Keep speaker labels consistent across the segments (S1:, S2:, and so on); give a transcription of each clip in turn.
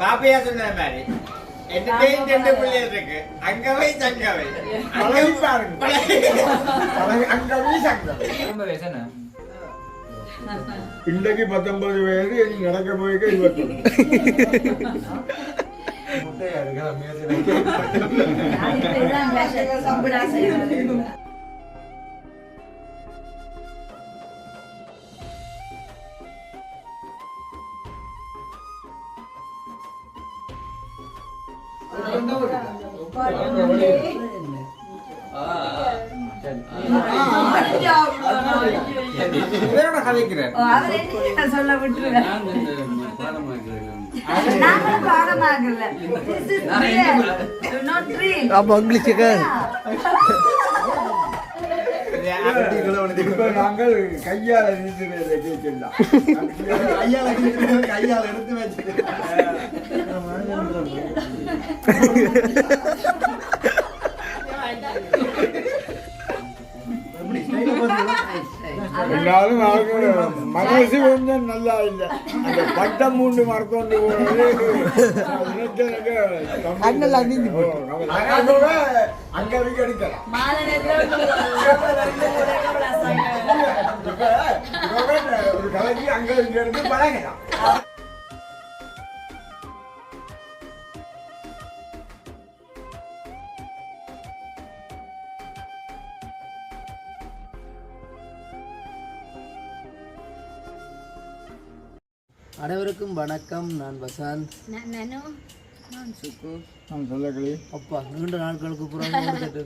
S1: பாப்பையா சொன்ன மாதிரி. என்கிட்டயும் ரெண்டு பிள்ளைகள் இருக்கு? அங்கவை தங்கவை
S2: பழகி பாருங்க. அங்கவி சங்கவி. இன்றைக்கு பத்தொன்பது வயது நடக்க இருபத்தொன்று. முட்டையா இருக்கா
S3: சொல்ல விட்டுருவேன். நாங்கள் பாடமாகல This is real. Do not dream.
S4: அப்போ இங்கிலீஷுக்கு
S2: இப்ப நாங்கள் கையால கையால கையால எடுத்து வச்சுட்டு எல்லாரும் அவங்களோட மனசு கொஞ்சம் நல்லா இல்லை. அந்த பட்டம் மூண்டு மறக்கொண்டு
S4: கண்ணெல்லாம்
S2: போனது அங்க ஒரு கலைக்கு இருந்து பழகலாம்.
S4: அனைவருக்கும் வணக்கம். நான் வசந்த்.
S2: நான் சொல்லக்களி.
S4: அப்பா நீண்ட நாட்களுக்கு புறம்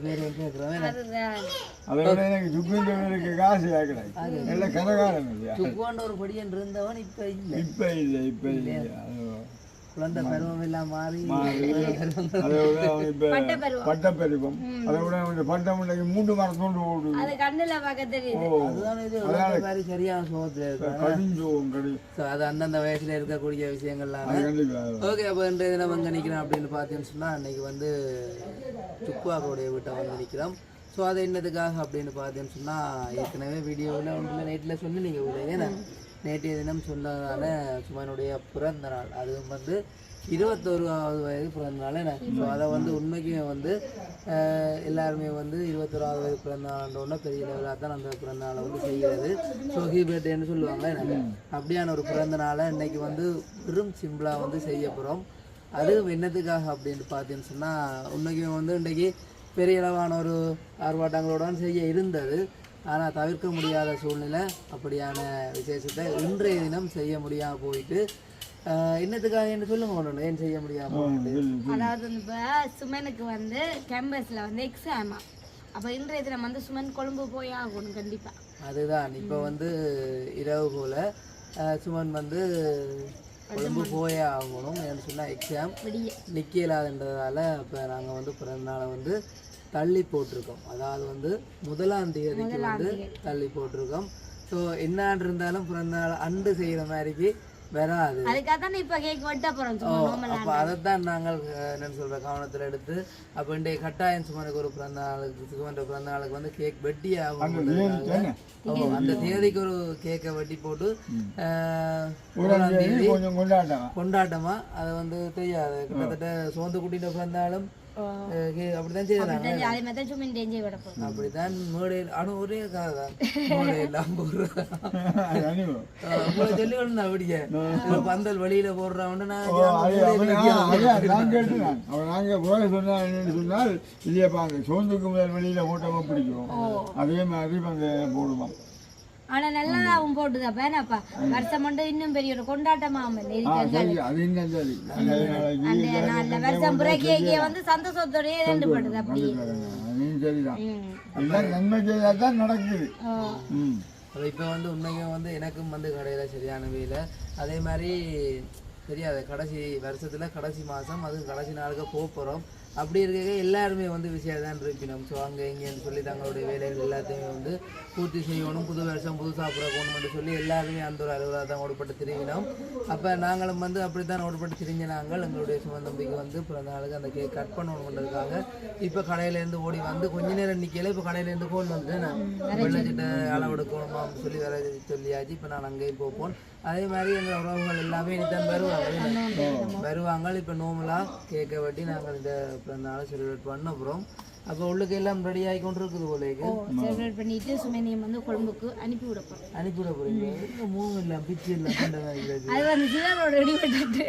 S4: பேர் கேட்குறேன்.
S2: அதை விட எனக்கு காசு நல்ல இல்லையா?
S4: ஒரு படியன் இருந்தவன் இப்ப இல்லை.
S2: இப்ப இல்லை இப்ப இல்லை. அது
S4: குழந்தை பருவம் எல்லாம் மாறி.
S2: அதை விட அவனுடைய பட்டம் மூன்று
S5: அது கண்ணுல
S4: சரியான சோகத்தில் அது அந்தந்த வயசுல இருக்கக்கூடிய விஷயங்கள்லாம் ஓகே அப்போ இன்றைய தினம் அங்கே நிற்கிறோம் அப்படின்னு பார்த்தீங்கன்னு சொன்னால் அன்னைக்கு வந்து சுக்குவாக்கோடைய வீட்டை வந்து நிற்கிறோம் ஸோ அது என்னதுக்காக அப்படின்னு பார்த்தீங்கன்னு சொன்னால் ஏற்கனவே வீடியோவில் ஒன்றில் நைட்டில் சொல்லி நீங்கள் ஏன்னா நேற்றைய தினம் சொன்னதால சுமனுடைய பிறந்த நாள். அதுவும் வந்து இருபத்தோராவது வயது பிறந்த நாள் என்ன ஸோ அதை வந்து உண்மைக்குமே வந்து எல்லாருமே வந்து இருபத்தோராவது வயது பிறந்த நாளோட பெரிய லெவலாக தான் அந்த பிறந்த நாளை வந்து செய்கிறது. ஸோ ஹீ பர்த்டேன்னு சொல்லுவாங்க என்ன? அப்படியான ஒரு பிறந்த நாளை இன்னைக்கு வந்து வெறும் சிம்பிளாக வந்து செய்ய போகிறோம் அதுவும் என்னத்துக்காக அப்படின்னு பார்த்தீங்கன்னு சொன்னால் உண்மைக்குமே வந்து இன்றைக்கி பெரிய அளவான ஒரு ஆர்ப்பாட்டங்களோட செய்ய இருந்தது. ஆனால் தவிர்க்க முடியாத சூழ்நிலை அப்படியான விசேஷத்தை இன்றைய தினம் செய்ய முடியாமல் போயிட்டு என்னத்துக்காக என்ன சொல்லுங்க ஒன்று ஏன் செய்ய முடியாமல் போயிட்டு?
S5: அதாவது இப்ப சுமனுக்கு வந்து கேம்பஸ்ல வந்து எக்ஸாமா அப்ப இன்றைய தினம் வந்து சுமன் கொழும்பு போய் ஆகணும் கண்டிப்பா.
S4: அதுதான் இப்போ வந்து இரவு போல் சுமன் வந்து கொழும்பு போயே ஆகணும் ஏன்னு சொன்னால் எக்ஸாம் நிற்க இல்லாதன்றதால இப்போ நாங்கள் வந்து பிறந்த நாளை வந்து தள்ளி போட்டிருக்கோம். அதாவது வந்து முதலாம் தேதிக்கு வந்து தள்ளி போட்டிருக்கோம். ஸோ என்னான் இருந்தாலும் பிறந்த நாள் அண்டு செய்கிற மாதிரிக்கு வராது. அப்போ அதைத்தான் நாங்கள் என்னன்னு சொல்ற கவனத்தில் எடுத்து அப்போ இன்றைய கட்டாயம் சுமனுக்கு ஒரு பிறந்த நாளுக்கு சுமன்ற பிறந்த நாளுக்கு வந்து கேக் வெட்டி ஆகும் அந்த தேதிக்கு ஒரு கேக்கை வெட்டி போட்டு
S2: கொண்டாட்டம்?
S4: கொண்டாட்டமா அதை வந்து தெரியாது. கிட்டத்தட்ட சோந்து குட்டிட்ட பிறந்தாலும் அஹ், கே- அப்படித்தான் செய்யறாங்க
S5: அதே மாதிரி தான் சுமன் என்ஜாய் விட போறோம்
S4: அப்படித்தான் மேடையில் ஆனால் ஒரே கதை தான் மேடையில் போடுறேன் உங்களை அப்படியே. பந்தல்
S2: நாங்கள் போக சொன்னா என்னன்னு சொன்னால் இல்லையாப்பா அந்த சோந்துக்கு முதல் வெளியில ஓட்டமாக பிடிக்கும். அதே மாதிரி அங்கே போடுவான்.
S5: ஆனா நல்லதாவும் போட்டுது. அப்ப என்னப்பா வருஷம் மட்டும் இன்னும் பெரிய ஒரு கொண்டாட்டமா
S2: அது
S5: நல்ல வருஷம் வந்து சந்தோஷத்தோடயே ரெண்டு படுது அப்படியே.
S2: நடக்குது.
S4: அப்ப இப்போ வந்து உண்மைக்கும் வந்து எனக்கும் வந்து கடையில சரியான வேலை. அதே மாதிரி தெரியாது. கடைசி வருஷத்துல கடைசி மாசம் அது கடைசி நாளுக்கு போக போறோம். அப்படி இருக்க எல்லாருமே வந்து விஷயம் தான் இருக்கணும். ஸோ அங்கே இங்கேன்னு சொல்லி தங்களுடைய வேலைகள் எல்லாத்தையுமே வந்து பூர்த்தி செய்யணும். புது வருஷம் புதுசாக போகணும்னு சொல்லி எல்லாருமே அந்த ஒரு அலுவலாக தான் ஓடுபட்டு திரிவினோம் அப்போ நாங்களும் வந்து அப்படி தான் ஓடுபட்டு திரிஞ்ச நாங்கள் எங்களுடைய சுமந்தம்பிக்கு வந்து பிறந்த நாளுக்கு அந்த கேக் கட் பண்ணணுன்றதுக்காக இப்போ கடையிலேருந்து ஓடி வந்து கொஞ்ச நேரம் நிற்கல இப்போ கடையிலேருந்து ஃபோன் வந்து நான். வெள்ளச்சிட்ட அளவு எடுக்கணுமா அப்படின்னு சொல்லி வர சொல்லியாச்சு இப்போ நான் அங்கேயும் போப்போம். அதே மாதிரி எங்கள் உறவுகள் எல்லாமே இனிதான் வருவாங்க. வருவாங்க. இப்போ நோமலாக கேக்கை வெட்டி நாங்கள் இந்த பிறந்தநாளை செலிப்ரேட் பண்ண போகிறோம் அப்போ உள்ளுக்கு எல்லாம் ரெடி ஆகி கொண்டு இருக்குது போலேக்கு
S5: செலிப்ரேட் பண்ணிட்டு சுமேனியம் வந்து கொழும்புக்கு அனுப்பி விட போறோம்
S4: அனுப்பிவிட போகிறீங்க இன்னும் மூணு இல்லை பிச்சு இல்லை
S5: அது வந்து சிலரோட ரெடி பண்ணிட்டு.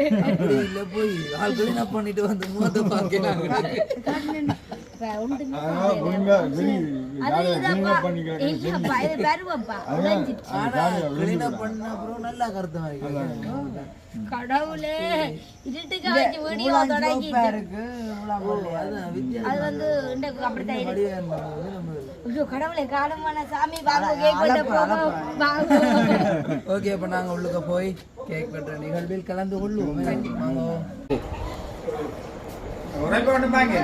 S4: இல்லை போய் ஆட்கள் என்ன பண்ணிட்டு வந்து முகத்தை பார்க்கிறாங்க
S5: கடவுளே. இருட்டுக்கு வச்சு வீடியோ அது வந்து அப்படித்தான் இருக்கு. கடவுளே காலமான சாமி பாபு கேக் வெட்ட போவோம்
S4: ஓகே அப்போ நாங்கள் உள்ளுக்க போய் கேக் வெட்டுற நிகழ்வில் கலந்து கொள்ளுவோம் வாங்க.
S6: உரைப்பு ஒன்று பாங்க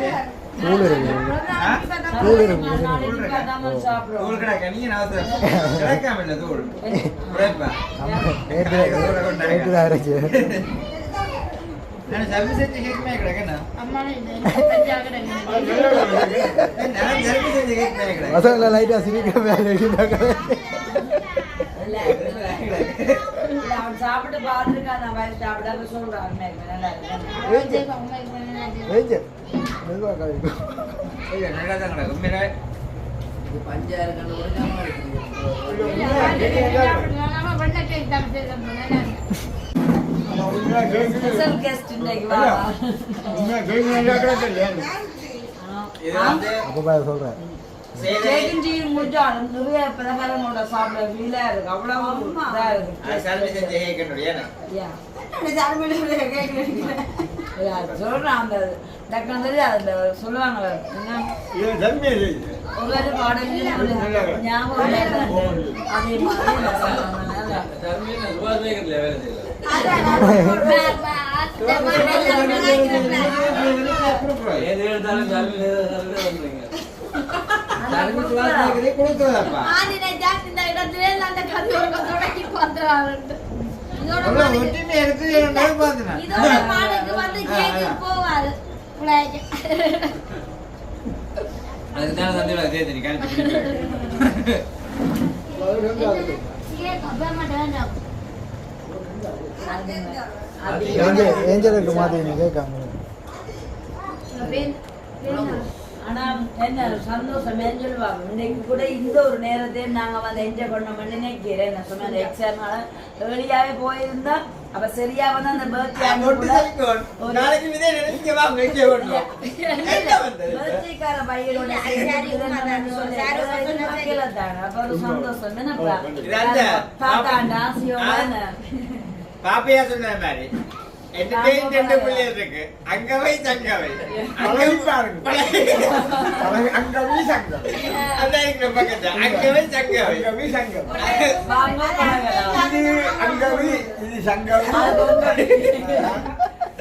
S6: செஞ்சு கேட்குமே கிடக்கு
S4: லைட்டாக சிரிக்க
S3: அவன் சாப்பிட்டு பார்த்துருக்கான் நான் வயிறு சாப்பிடாம சொல்றான் நல்லா இருக்கு?
S6: ஐயோ நல்லா தான் கிடக்கு. உண்மையிலே
S4: பஞ்சாயிரம் கண்டு கொடுக்காம
S3: நிறைய பலகாரங்களோட சாப்பிட ஃபீலா இருக்கு அவ்வளவு இதா இருக்கு சொல்றேன் அந்த டக்குனு அந்த சொல்லுவாங்க ஞாபகம். அதே மாதிரி. நல்லா.
S6: சர்வீஸ் வாசனைக்கு கொடுக்குறதாப்பா அவ்வளோ ஒற்றுமை இருக்கு நான் பார்த்தேன்
S5: இதோட மாடுக்கு வந்து கேக்கு போவாரு பிள்ளைக்கு.
S6: அதுக்கு தானே தந்தையோட சேர்த்து நீ
S5: வேண்டாம்.
S4: ஏஞ்சலுக்கு கேட்காங்க
S5: வேண்- வேணாம்.
S3: ஆனா என்ன சந்தோஷம் சொல்லுவாங்க இன்னைக்கு கூட இந்த ஒரு நேரத்தையும் நாங்க வந்து என்ஜாய் பண்ணோம்னு நினைக்கிறேன். நான் சொன்ன எக்ஸாம்னால வெளியாவே போயிருந்தா அப்ப சரியா வந்து அந்த பர்த்டே
S6: நாளைக்கு இதே நினைக்க வாங்க இங்கே வரணும் என்ன வந்தது?
S3: பர்த்டேக்கார பையனோட. அப்ப ஒரு சந்தோஷம் என்னப்பா? தாத்தாண்டா சிவமான
S6: பாப்பையா சொன்ன மாதிரி. இருக்கு. அங்கவை தங்கவை.
S2: பழகி பாருங்க. பழகி- அங்க வீசங்க
S6: அதான் இருக்கிற பக்கத்துல. அங்கவை தங்கவை.
S2: அங்க வீசங்க
S3: வாங்க பழகலாம்.
S2: இது அங்கவி இது சங்கவி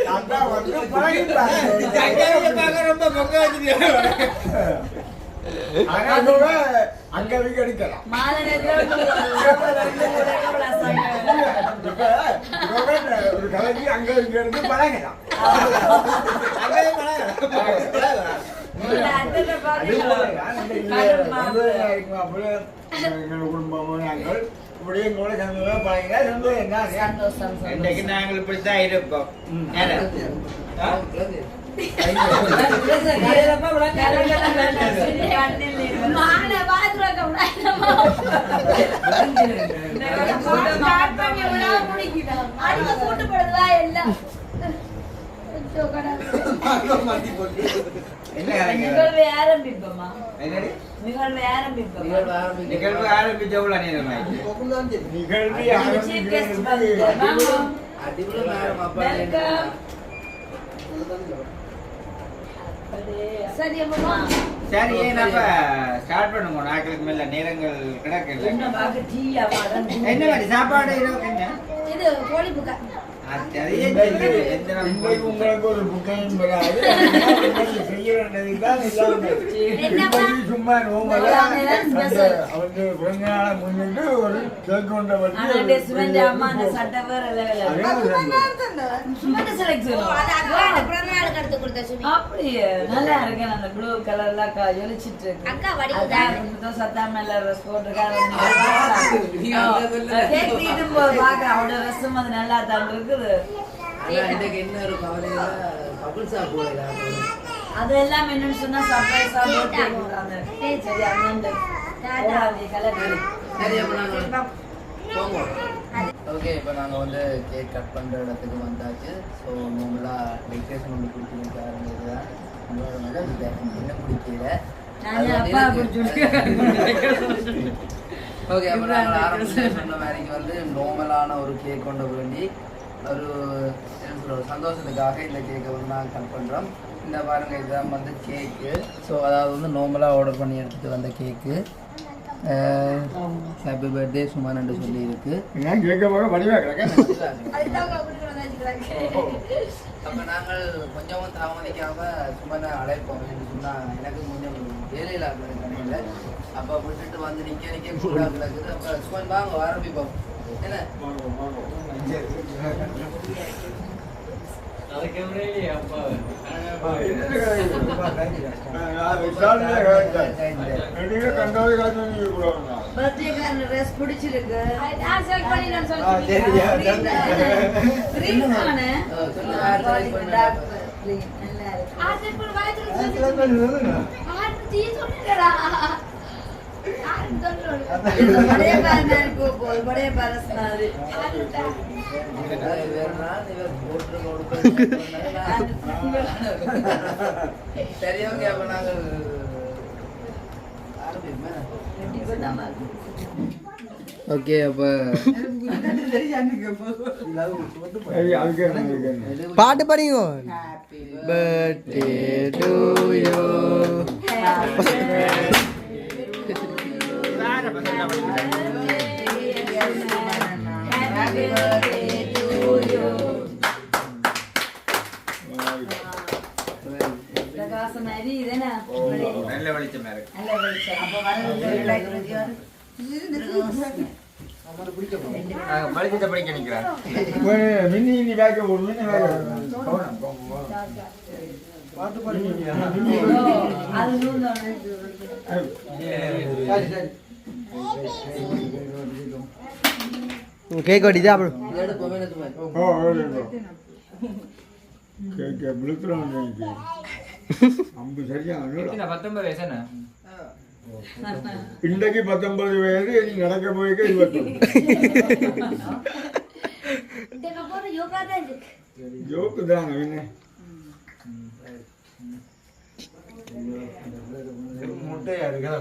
S2: அதான் வந்து
S6: ரொம்ப பொங்க வச்சிருக்காங்க
S3: ஆகிடும்.
S2: இப்ப இவங்க ஒரு கலைஞி அங்க இங்க இருந்து பழகலாம்
S6: அங்கவை பழகலாம்
S3: இந்த அட்டத்தை
S2: அது
S3: பாத்தீங்களா?
S2: போலதான் இந்த
S3: கடல் மாவு.
S2: எங்கள் குடும்பம் நாங்கள் இப்படியே கூட சந்தோஷமா பழகினா சந்தோஷம் தான்
S6: நாங்கள் இப்படித்தான் இருப்போம்?
S3: நிகழ்வை ஆரம்பிப்போமா?
S6: என்னடி?
S3: நிகழ்வை ஆரம்பிப்போமா?
S6: நிகழ்வு ஆரம்பிச்ச
S5: சரி அம்மா
S6: சரி நம்ம ஸ்டார்ட் பண்ணுவோம். நாட்களுக்கு மேல நேரங்கள் கிடக்கு
S3: என்ன
S6: மாதிரி சாப்பாடு
S5: இது கோழி புக்கா?
S2: உங்களுக்கு ஒரு புக்கையும் செய்ய வேண்டியதுதான் சும்மா நோமலா அந்த அவருக்கு பிறந்த நாளை முன்னிட்டு ஒரு கேக் கொண்ட வச்சு
S5: பிறந்தநாளுக்கு எடுத்து கொடுத்த சுமி.
S3: அப்படியே நல்லா இருக்கு அந்த ப்ளூ கலர்ல ஜொலிச்சிட்டு இருக்கு.
S5: அக்கா வடிவு
S3: அதான் இப்பதான் சத்தாம எல்லாம் ட்ரெஸ் போட்டிருக்காரு. கேக் தீட்டும் போது பாக்க அவரோட ட்ரெஸ்ஸும் அது நல்லா தான் இருக்குது.
S4: எனக்கு என்ன ஒரு கவலையில பபுள்ஸா போயிடல
S3: அது எல்லாம் என்னன்னு சொன்னா சர்ப்ரைஸா போட்டு கொடுத்தாங்க சரி அந்த கலர்.
S4: சரி அப்ப நாங்க போவோம். ஓகே இப்போ நாங்கள் வந்து கேக் கட் பண்ணுற இடத்துக்கு வந்தாச்சு. ஸோ நார்மலாக டெக்கரேஷன் ஒன்று கொடுத்துருக்க ஆரம்பிச்சதுதான் உங்களோட மகள் இல்லை என்ன பிடிக்கல
S3: நான் அப்பா
S4: ஓகே அப்போ நாங்கள் ஆரம்பத்தில் சொன்ன மாதிரிக்கு வந்து நார்மலான ஒரு கேக் கொண்டு வேண்டி ஒரு ஒரு சந்தோஷத்துக்காக இந்த கேக்கை வந்து நாங்கள் கட் பண்ணுறோம் இந்த பாருங்க இதுதான் வந்து கேக்கு ஸோ அதாவது வந்து நார்மலாக ஆர்டர் பண்ணி எடுத்துகிட்டு வந்த கேக்கு ஹாப்பி பர்த்டே சுமானண்டு சொல்லி இருக்கு
S2: நான் கேட்க போக வடிவா கிடக்க
S4: அப்ப நாங்கள் கொஞ்சமும் தாமதிக்காம சும்மா அழைப்போம் என்று சொன்னா எனக்கு கொஞ்சம் வேலையில் கடையில் அப்ப விட்டுட்டு வந்து நிக்க நிக்க கூட கிடக்குது அப்ப சுமன் வாங்க ஆரம்பிப்போம் என்ன
S2: கண்டது காய்ச்சி கூட
S3: பர்த்டேக்கான ட்ரெஸ் பிடிச்சிருக்கு. நல்லா இருக்கு
S5: ஆசை பண்ணி வயசுல ஆறு தீ சொல்லுங்கடா ஆறு சொல்லுங்க
S3: படைய பாருங்க போகுது படைய பாரஸ் மாதிரி
S4: வேற நாள் இவர் போட்டு கொடுக்க சரி ஓகே அப்ப நாங்கள் ஆரம்பிப்போம்
S3: வெட்டி போட்டா மாதிரி
S4: ஓகே அப்போ
S2: அதுக்கு என்ன
S7: பாட்டு படிங்க பர்த்டே டு யூ
S6: நல்ல வெளிச்சமா இருக்கு
S3: நல்ல வெளிச்சம் அப்ப வரது ரெண்டாயிரத்தி
S6: மலிச்சத்தை படிக்க நிற்கிறேன்
S2: மின்னி இனி பேக்க போடு மின்னி பேக்க கவனம்
S3: அது நூறு
S7: கேக்
S6: என்ன
S2: இன்றைக்கு பத்தொன்பது வயது இனி நடக்க போய்க்க இருபத்தொன்று. ஜோக்கு தான் என்ன முட்டையா இருக்கா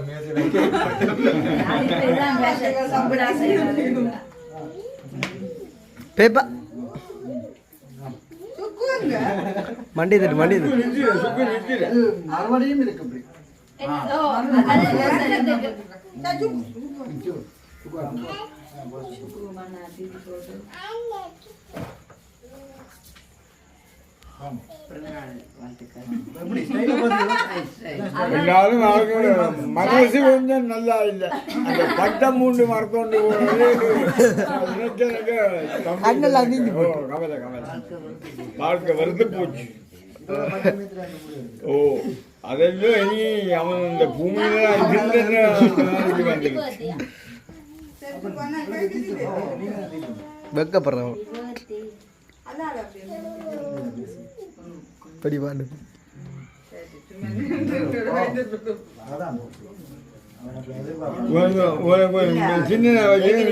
S7: பேப்பா மண்டி தட்டு மண்டி தட்டு
S2: சுக்கு நிற்கிற
S8: மறுபடியும் இருக்கு இப்படி
S5: ஓ அது
S8: எப்படி ஸ்டைல பாத்தீங்களா
S2: எல்லாரும் அவர்களோட மனசு கொஞ்சம் நல்லா இல்லை அந்த பட்டம் மூண்டு மறக்கொண்டு
S7: கண்ணெல்லாம் நீங்கி
S2: கவலை கவலை வாழ்க்கை வருது போச்சு ஓ அதெல்லாம் இனி அவன் இந்த பூமியில
S7: வெக்கப்படுறவன்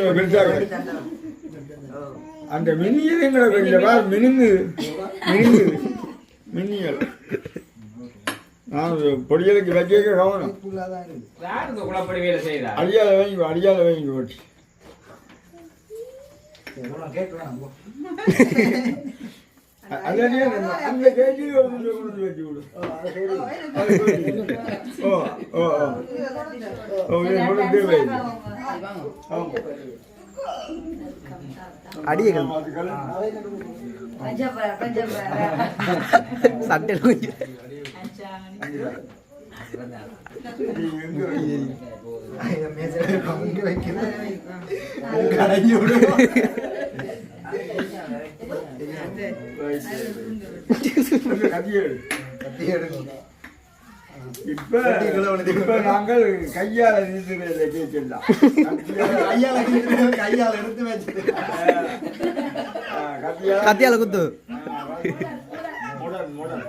S2: பெருசாக அந்த மின்னியதுங்கிற கொஞ்சம் பார் மினுங்குது மினுங்குது மின்னியல். நான் பொடியலுக்கு வைக்க கவனம்.
S8: ஃபுல்லாதான்
S2: அடியால வாங்கி அடியால வாங்கி போட்டு
S8: எவ்வளோ கேட்கலாம்
S2: அல்லது அந்த கேஜி ஒரு கொஞ்சம் கொண்டு வச்சு விடு அது கொஞ்சம். ஓ ஓ ஓ ஓ இது கொடுத்து வை ஆமா
S7: அடியே
S2: அதுக்கெல்லாம்
S3: பஞ்சப்பா பஞ்சப்பா
S7: சட்டையில் கொஞ்சம்
S8: மேசையில பங்கு வைக்கிறது கடைஞ்சி விடுவோம் கத்தி எடுங்க
S2: இப்ப இப்ப நாங்கள் கையால நீந்துறத கேட்கலாம்
S8: கையால கிழிக்கிறது, கையால எடுத்து வச்சது
S2: கத்தியால
S7: கத்தியால குத்து
S2: முடன் முடன்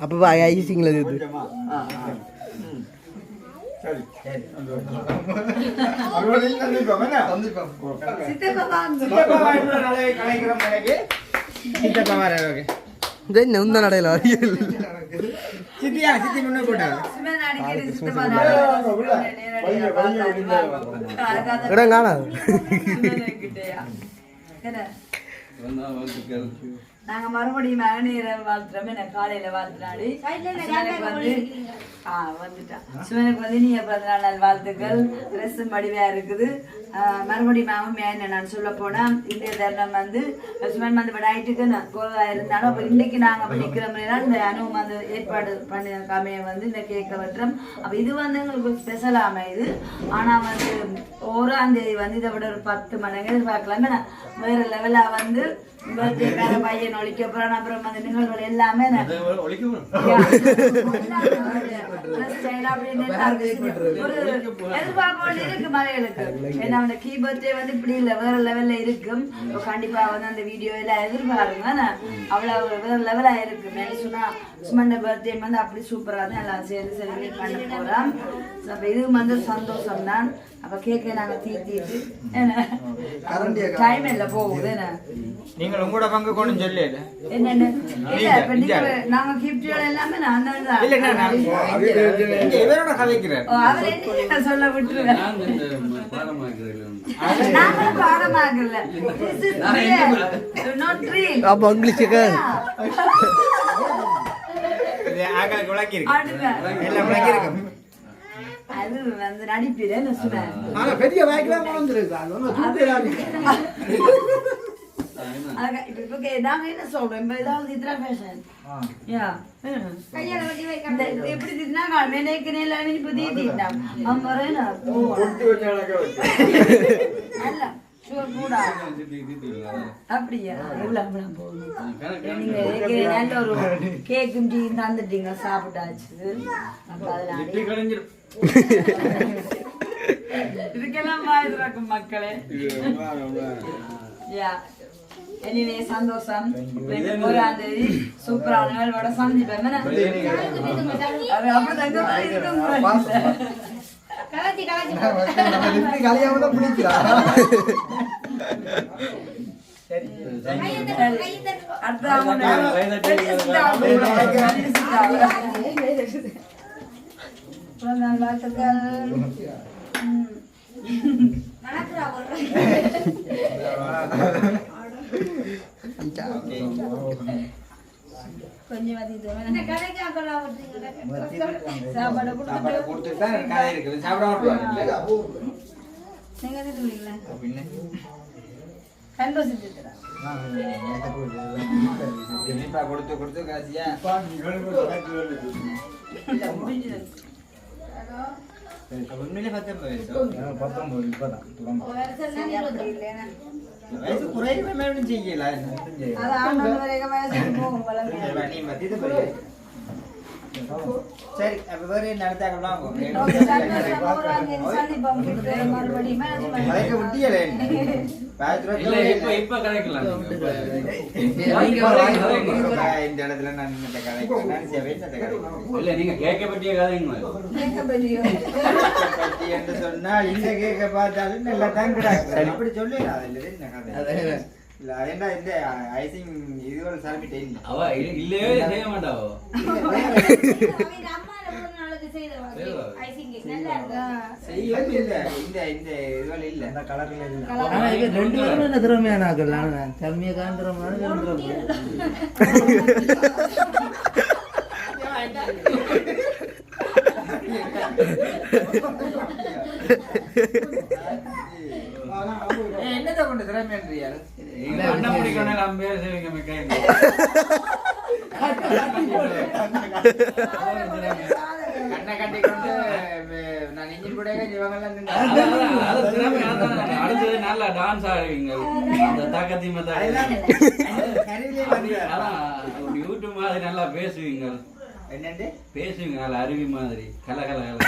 S7: அப்போ ஐசிங்கில் இது
S2: கொஞ்சமா ஆ, ஆ. ம். சரி சந்திப்போம் என்ன?
S8: சந்திப்போம்
S3: சித்தப்பா வாங்க
S6: சித்தப்பா வாய்ப்புல நாளைக்கு கலைக்கிறோம் நாளைக்கு. சித்தப்பா வர ஓகே
S7: இது என்ன உந்த நடையில் வரையில்
S6: சித்தியா சித்தி முன்ன போட்டாங்க.
S7: இடம் காணாது?
S3: நாங்க மறுபடியும் மகனீரை வாழ்த்துறோம். என்ன காலையில வாழ்த்துனாடி சுமனுக்கு வந்து ஆ வந்துட்டான் சுமனுக்கு வந்து நீ பிறந்த நாள் நல் வாழ்த்துக்கள். ட்ரெஸ் மடிவையா இருக்குது. மறுபடியும் மாமன் என்ன நான் சொல்ல போனா இன்றைய தருணம் வந்து சுமன் வந்து நைட்டுக்கு கோதா இருந்தாலும் அப்ப இன்னைக்கு நாங்க படிக்கிறோம்னா இந்த அனுபவம் வந்து ஏற்பாடு பண்ணி காமையை வந்து இந்த கேட்க வெட்டுறோம். அப்ப இது வந்து எங்களுக்கு ஸ்பெஷல் அமையுது. ஆனா வந்து ஓராம் தேதி வந்து இதை விட ஒரு பத்து மணிக்கு எதிர்பார்க்கலாம் ஏன்னா வேற லெவலா வந்து பர்த்டேக்கார பையன் ஒழிக்க போறான். அப்புறம் அந்த நிகழ்வுகள் எல்லாமே எதிர்பார்ப்போடு இருக்கு மலைகளுக்கு. ஏன்னா அந்த கீ பர்த்டே வந்து இப்படி இல்ல வேற லெவல்ல இருக்கும். கண்டிப்பா வந்து அந்த வீடியோ எல்லாம் எதிர்பாருங்க. நான் அவ்வளவு வேற லெவலா இருக்கு. மேலே சொன்னா சுமண்ட பர்த்டே வந்து அப்படி சூப்பரா தான் எல்லாம் சேர்ந்து செலிப்ரேட் பண்ண போறோம் இது வந்து சந்தோஷம் தான் அப்ப கேக்க நாங்க தீத்திட்டு டைம் இல்ல போகுது.
S6: நீங்கள் உங்களோட பங்கு கொண்டு சொல்லு
S3: என்னன்னு? இல்ல இப்ப நீங்க நாங்க கிஃப்ட்கள் எல்லாமே நான் தான்.
S6: இல்ல நான் நான் இங்க இவரோட கதைக்கிறார்.
S3: ஓ, அவர் என்ன சொல்ல விட்டுருவேன். நாங்க பாடமாகல This is real. Not real.
S7: அப்போ இங்கிலீஷுக்கு
S6: இது ஆக்களுக்கு விளக்கி இருக்கு
S3: அடுத்த.
S6: எல்லாம் விளக்கி இருக்கு
S3: அது வந்து நடிப்பில சொன்னேன்.
S8: ஆனா பெரிய வாய்க்கெல்லாம் கொண்டு
S3: அழகா- இப்ப இப்ப கே- நாங்க என்ன சொல்றோம்? ஏதாவது இத்தனை ஃபேஷன் எப்படி திட்டினாங்க இப்ப அவன் வரேனா அல்ல அப்படியா? எவ்வளவு நல்ல ஒரு கேக்கும் டீ தந்துட்டீங்க சாப்பிட்டாச்சு. அப்ப இதுக்கெல்லாம் வாய் திறக்கும் மக்களே. யா எனிவே சந்தோஷம். ஒராம் தேதி சூப்பரான நிகழ்வோட சந்திப்பேன் என்ன?
S6: கொடுத்து கொடுத்து காசியா
S3: முடிஞ்சது
S6: உண்மையிலே பத்தொன்பது வயசு
S8: பத்தொன்பது இப்பதான்.
S6: வயசு குறையுமே மேலும் செய்யல. நீ மத்தியது போய் சரி அப்ப வேற
S3: management.
S6: கதைக்க விட்டியலே இந்த இடத்துல நான் இந்த
S9: இல்ல நீங்க கேட்க பற்றிய கதைங்க.
S3: கேட்க
S6: என்று சொன்னால் இந்த கேக்க பார்த்தாலும் நல்லா தான் கிடக்கு அப்படி சொல்லல அதுல என்ன கதை? இல்ல என்ன இந்த ஐசிங் இதுவரை
S9: அவ இல்ல- இல்லவே செய்ய மாட்டாவோ
S4: திறமையான
S6: என்னத்தை கொண்டு
S9: செய்வீங்க மிக்க
S6: கண்ணை கட்டி கொண்டு நான் இஞ்சி கூட
S9: திறமை. அடுத்தது நல்லா டான்ஸ் ஆடுவீங்க. அந்த தாக்கத்தி
S6: அதெல்லாம்
S9: மத்த
S6: கருவிலே வந்து
S9: அதான் யூடியூப் மாதிரி நல்லா பேசுவீங்க.
S6: என்னண்டு
S9: பேசுவீங்க நல்லா அருவி மாதிரி. கல கல கல.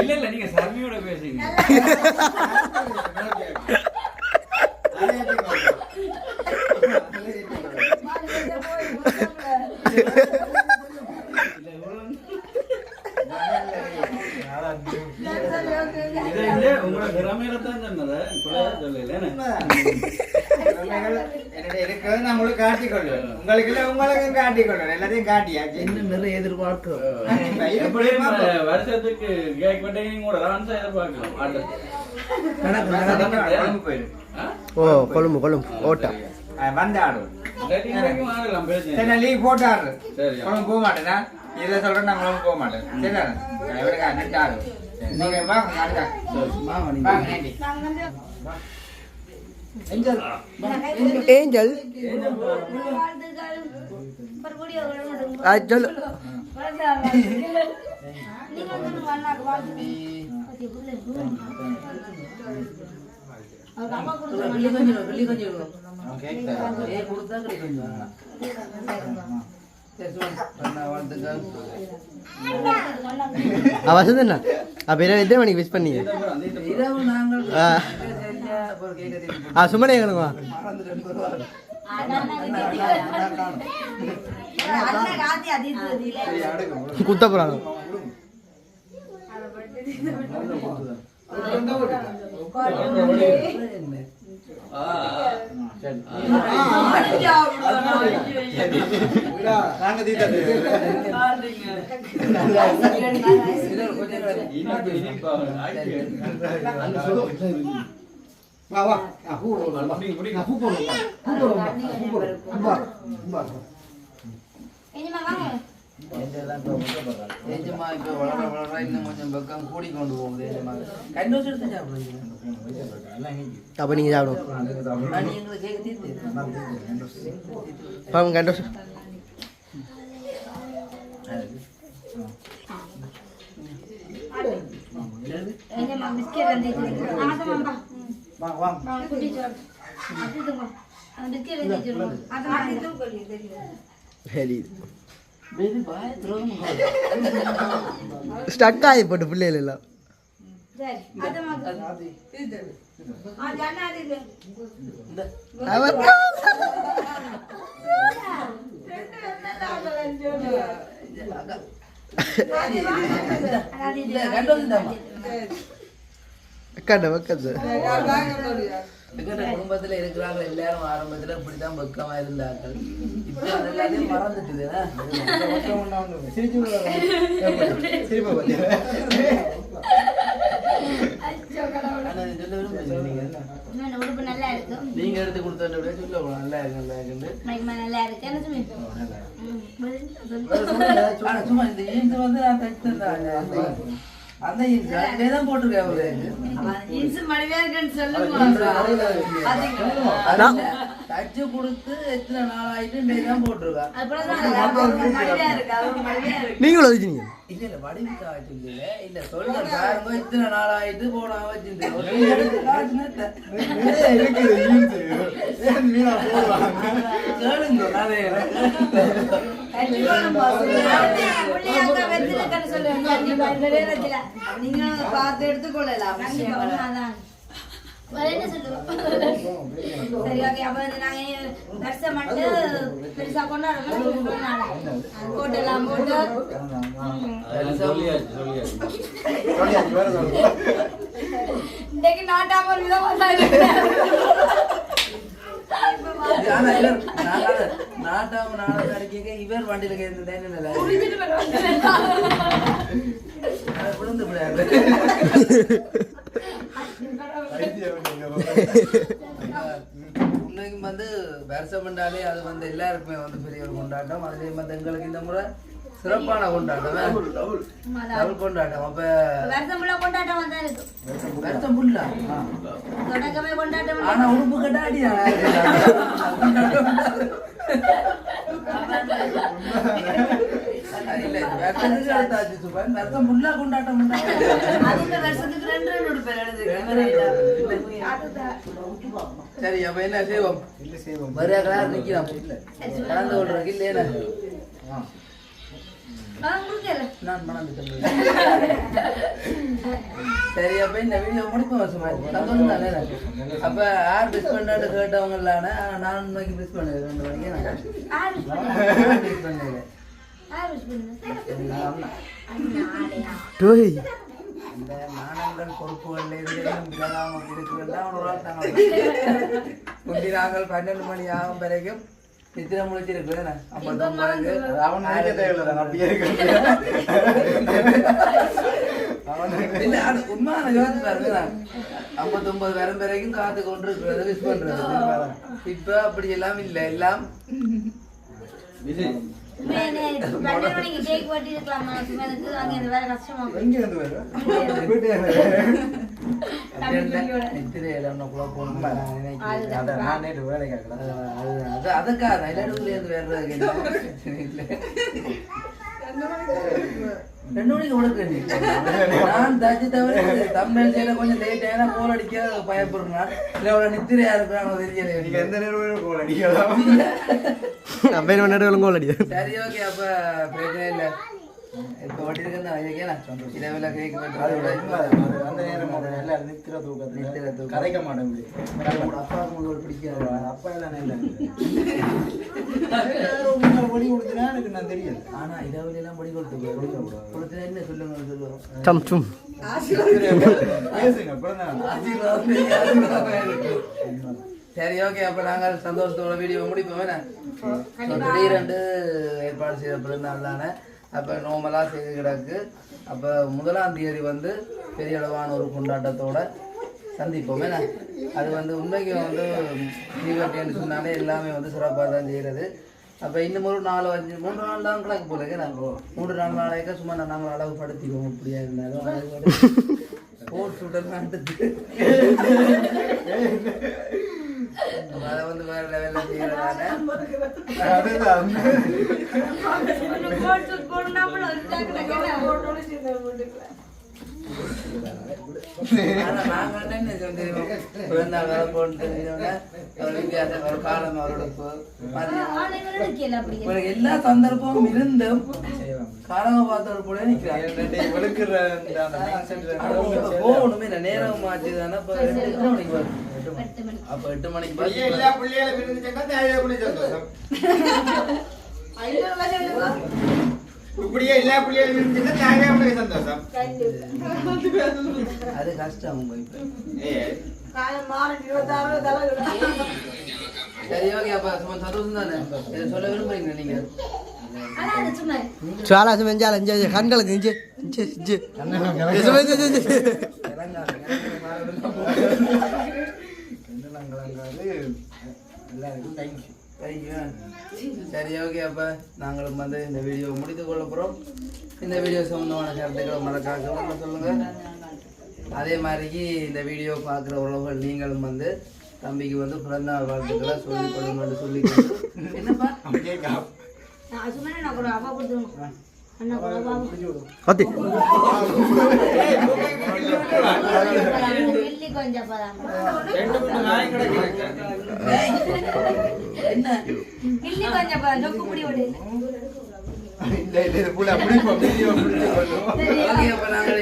S9: இல்ல இல்ல நீங்க சர்மியோட பேசுவீங்க
S6: அதை ஏத்துக்கோ. அதை ஏத்துக்கோ.
S9: இது இது உங்களோட திறமையில தான் சொன்னது இப்ப சொல்லல
S6: உண்மைதான். திறமைகள் என்னிடம் இருக்கிறது நான் உங்களுக்கு இல்லை உங்களுக்கும் காட்டிக்கொள்வேன். எல்லாத்தையும் காட்டியாச்சு
S4: இன்னும் நிறைய எதிர்பார்க்கிறோம்.
S9: வருஷத்துக்கு கேக் வெட்டிங் கூட டான்ஸ் எதிர்பார்க்கலாம்?
S7: ஓ கொழும்பு கொழும்பு. ஓட்டா.
S6: வந்து ஆடுவோம் லீவ் போட்டு ஆடுறேன். போக மாட்டேனா? இதை சொல்றேன் நான் போக மாட்டேன். சரி அன்னைக்கு ஆடுவோம் நீங்க வாங்க அடுத்தா
S4: மாமா
S6: வாங்க ஆண்டி.
S7: ஏஞ்சல் ஆ, சொல்லு
S4: வெள்ளி கொஞ்சம் வெள்ளி கொஞ்சம்
S6: அவன் கேட்குறான்.
S4: ஏ கொடுத்தா கிடை கொஞ்சம் சரி சொல்லு
S7: வசந்த் அண்ணா அப்போ இரவு எத்தனை மணிக்கு விஷ் பண்ணீங்க ஆ.
S4: சும்மனே ஒரு
S7: குத்த
S8: வா வா பூ போடுவோம். வா. ஆ, பூ போடுவோம். பூ போடுவோம். பூ போடுவோம்.
S4: ஏஜமா இப்போ வளர வளர இன்னும் கொஞ்சம் பக்கம் கூடி கொண்டு போகுது ஏஜமா கண்டோஸ் எடுத்து சாப்பிடுறீங்க
S7: அப்போ நீங்கள் சாப்பிடுவோம் பாவம் கண்டோஸ்
S8: வா
S7: ஸ்டக் ஆகி போட்டு பிள்ளைகள் எல்லாம் அவர்
S4: இல்ல எங்கிட்ட குடும்பத்துல இருக்கிறாங்க எல்லாரும் ஆரம்பத்துல இப்படித்தான் பக்கமா இருந்தார்கள். இப்போ எல்லாத்தையும் மறந்துட்டுது. நீங்க எடுத்து கொடுத்த சொல்ல நல்லா இருக்கு நல்லா
S5: இருக்கு.
S4: சும்மா இந்த வந்து நான் தைச்சேன் தான். அந்த jeans அதிலே தான் போட்டிருக்கேன் அவரு. அதுல தைச்சு கொடுத்து எத்தனை நாள் ஆயிட்டு இன்னைக்கு தான் போட்டிருக்கா.
S7: நீங்களும்
S4: இல்ல, இல்ல, வடிவுக்கா வச்சிருந்தீங்க. இல்ல, பாருங்க, இத்தனை நாள் ஆயிட்டு போனா வச்சிருந்தேன்.
S3: நீங்க பார்த்து எடுத்துக்கொள்ளலாம்
S5: அதான் சரி ஓகே அப்ப நாங்க வருஷம் மட்டும் பெருசா கொண்டாடுறோம் போட்டு இன்னைக்கு நாட்டாம ஒரு விதமா தான் இருக்கு
S4: ஆனா இவர் அடிக்க இவர் வண்டியில கேட்டு விழுந்து விடாது
S8: பைத்தியம் நீங்க.
S4: உண்மைக்கும் வந்து வருஷம் பண்ணாலே அது வந்து எல்லாருக்குமே வந்து பெரிய ஒரு கொண்டாட்டம் அதுலேயும் வந்து எங்களுக்கு இந்த முறை சிறப்பான கொண்டாட்டம் டபுள் கொண்டாட்டம் அப்ப
S5: வருஷம் ஃபுல்லா கொண்டாட்டமா தான் இருக்கு
S4: வருஷம் ஃபுல்லா
S5: தொடக்கமே கொண்டாட்டம்
S4: ஆனா உடுப்பு கட்ட அடி இல்ல வருஷத்துக்கு அடுத்தாச்சு சுபன் வருஷம் ஃபுல்லா கொண்டாட்டம் கொண்டாட்டம்
S3: அதுல வருஷத்துக்கு ரெண்டு ரெண்டு உடுப்பு எழுது.
S4: சரி அப்ப என்ன செய்வோம்? மரியா கலர் நிக்கிறோம். கலந்து கொள்றதுக்கு இல்லையா
S5: நான்
S4: மணந்துட்டேன் சரி அப்ப இந்த வீடியோ முடிப்போம் சும்மா சந்தோஷம் தானே அப்ப யார் மிஸ் பண்ணாட்டு கேட்டவங்களான நான் இன்னைக்கு மிஸ் பண்ணது ரெண்டு மணிக்கு நான்? மிஸ் பண்ணது?
S7: டோய்.
S4: இந்த நாணங்கள் பொறுப்புகள் எதிரும் விலகாம இருக்கிறதா. முந்தி நாங்கள் பன்னெண்டு மணி ஆகும் வரைக்கும் நித்திர ஐம்பத்தொன்பதுக்கு
S6: அவன் அப்படியே இருக்கு
S4: உண்மையான யோசிச்சு பாருங்க. ஐம்பத்தொன்பது வரும் வரைக்கும் காத்து கொண்டு இருக்கிறது மிஸ் பண்றது இப்ப அப்படி எல்லாம் இல்ல. எல்லாம்
S5: அங்க இருந்து வேற
S4: ரெண்டு மணிக்கு உனக்கு நான் தச்சு தவிர தமிழ் செய்யல கொஞ்சம் லேட் ஆனா போல் அடிக்க பயப்படுறேன் இல்லை அவ்வளோ நித்திரையா இருக்கிறானோ
S6: நீங்க
S4: தெரியல
S6: எந்த நேரம் கோல் அடிக்கலாம்
S7: என்ன நடுவில் கோல் அடியா
S4: சரி ஓகே அப்ப பிரச்சனை இல்லை இப்போ வட்டி இருக்குன்னு ஐயா இரவில் கேட்க
S6: அது விட
S4: வேண்டும்
S6: அது அந்த நேரம் நித்திர
S4: நித்திர
S6: தூக்கத்துல
S4: தூக்கம்.
S6: கதைக்க மாட்டேன் இப்படி.
S4: அப்பாவுக்கு உங்களுக்கு பிடிக்காது
S6: அப்பா எல்லாம் கொடுத்தனா எனக்கு நான் தெரியாது
S4: ஆனா இரவுல எல்லாம் படி கொடுத்து கொடுத்து என்ன சொல்லுங்க சொல்லுவோம்
S7: சம் சும்
S4: சரி ஓகே அப்ப நாங்கள் சந்தோஷத்தோட வீடியோ முடிப்போம் வேணா திடீரென்று ஏற்பாடு செய்த பிறந்தாள் தானே அப்போ நோமலாக செய்து கிடக்கு. அப்போ முதலாம் தேதி வந்து பெரிய அளவான ஒரு கொண்டாட்டத்தோடு சந்திப்போம். என்ன? அது வந்து உண்மைக்கு வந்து தீபாவளின்னு சொன்னாலே எல்லாமே வந்து சிறப்பாக தான் செய்கிறது. அப்போ இன்னும் ஒரு நாலு அஞ்சு மூன்று நாள் தான் கணக்கு போல நாங்கள் மூன்று நாலு நாளைக்கு சும்மா நான் நாங்கள் அளவுபடுத்திக்குவோம் இப்படியா இருந்தாலும் ஸ்போர்ட்ஸ் உடல் அதை வந்து வேற லெவலில்
S5: ஒரு ஒரு
S4: ஒரு ஒரு. உங்களுக்கு எல்லா சந்தர்ப்பமும் இருந்தும் காலமா பார்த்தவர் போல நிக்கிறாங்க போகணுமே நேரம் ஆச்சு தானே இப்போ எத்தனை மணிக்கு வரும்
S5: எட்டு மணி.
S4: அப்போ எட்டு மணிக்கு
S1: பையன்
S4: பஸ்
S1: எல்லா பிள்ளைகளை பிரிஞ்சுட்டா தேவையா கூட சந்தோஷம் இப்படியே எல்லா பிள்ளைகளும் இருந்துச்சுன்னா தேவையா கூட சந்தோஷம்
S4: அது கஷ்டம் உங்க இப்போ
S1: ஏ
S4: சரி ஓகே அப்போ சும்மா சந்தோஷம் தானே இதை சொல்ல விரும்புறீங்க நீங்க
S5: ஆனா அது சும்மா
S7: చాలా సెంచాలి ఎంజాయ్ కండలకు ఇంచే ఇంచే ఇంచే
S6: கலங்காது எல்லாருக்கும் தேங்க்யூ
S4: தேங்க்யூ சரி ஓகே அப்போ நாங்களும் வந்து இந்த வீடியோ முடித்து கொள்ள போகிறோம் இந்த வீடியோ சம்மந்தமான கருத்துக்களை மறக்காம comment சொல்லுங்க. அதே மாதிரிக்கு இந்த வீடியோ பார்க்குற உறவுகள் நீங்களும் வந்து தம்பிக்கு வந்து பிறந்தநாள் வாழ்த்துக்களை சொல்லிக் கொள்ளுங்கன்னு சொல்லி என்னப்பா?
S6: கேட்கா.
S5: நான் கொடுத்துருவோம்
S4: கத்தி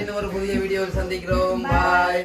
S4: இன்னொரு புதிய வீடியோவில் சந்திக்கிறோம். பாய்